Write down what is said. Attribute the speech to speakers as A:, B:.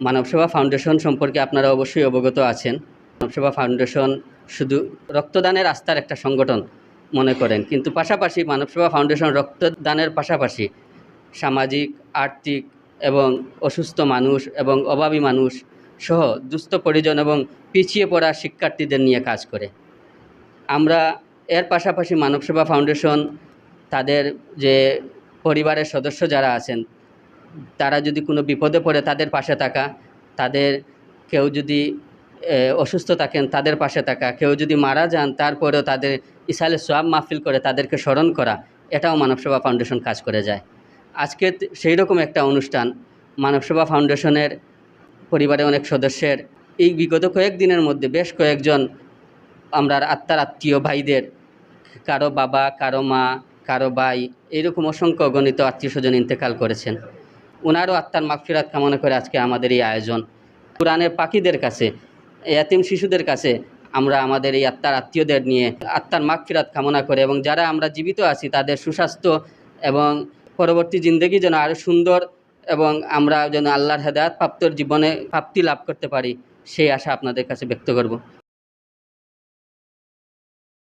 A: মানব সেবা ফাউন্ডেশন সম্পর্কে আপনারা অবশ্যই অবগত আছেন। মানব সেবা ফাউন্ডেশন শুধু রক্তদানের আস্থার একটা সংগঠন মনে করেন, কিন্তু পাশাপাশি মানব সেবা ফাউন্ডেশন রক্তদানের পাশাপাশি সামাজিক, আর্থিক এবং অসুস্থ মানুষ এবং অভাবী মানুষ সহ দুস্থ পরিজন এবং পিছিয়ে পড়া শিক্ষার্থীদের নিয়ে কাজ করে। আমরা এর পাশাপাশি মানব সেবা ফাউন্ডেশন তাদের যে পরিবারের সদস্য যারা আছেন তারা যদি কোনো বিপদে পড়ে তাদের পাশে থাকা, তাদের কেউ যদি অসুস্থ থাকেন তাদের পাশে থাকা, কেউ যদি মারা যান তারপরেও তাদের ইসালে সোয়াব মাহফিল করে তাদেরকে স্মরণ করা, এটাও মানব সেবা ফাউন্ডেশন কাজ করে যায়। আজকে সেই রকম একটা অনুষ্ঠান মানব সেবা ফাউন্ডেশনের পরিবারের অনেক সদস্যের, এই বিগত কয়েকদিনের মধ্যে বেশ কয়েকজন আমরা আত্মার আত্মীয় ভাইদের, কারও বাবা, কারও মা, কারও ভাই এইরকম অসংখ্য গণিত আত্মীয় স্বজন ইন্তেকাল করেছেন। ওনারও আত্মার মাগফিরাত কামনা করে আজকে আমাদের এই আয়োজন। কোরআনের পাখিদের কাছে এতিম শিশুদের কাছে আমরা আমাদের এই আত্মার আত্মীয়দের নিয়ে আত্মার মাগফিরাত কামনা করে এবং যারা আমরা জীবিত আছি তাদের সুস্বাস্থ্য এবং পরবর্তী জিন্দগি যেন আরও সুন্দর এবং আমরা যেন আল্লাহর হেদায়ত প্রাপ্তর জীবনে প্রাপ্তি লাভ করতে পারি, সেই আশা আপনাদের কাছে ব্যক্ত করব।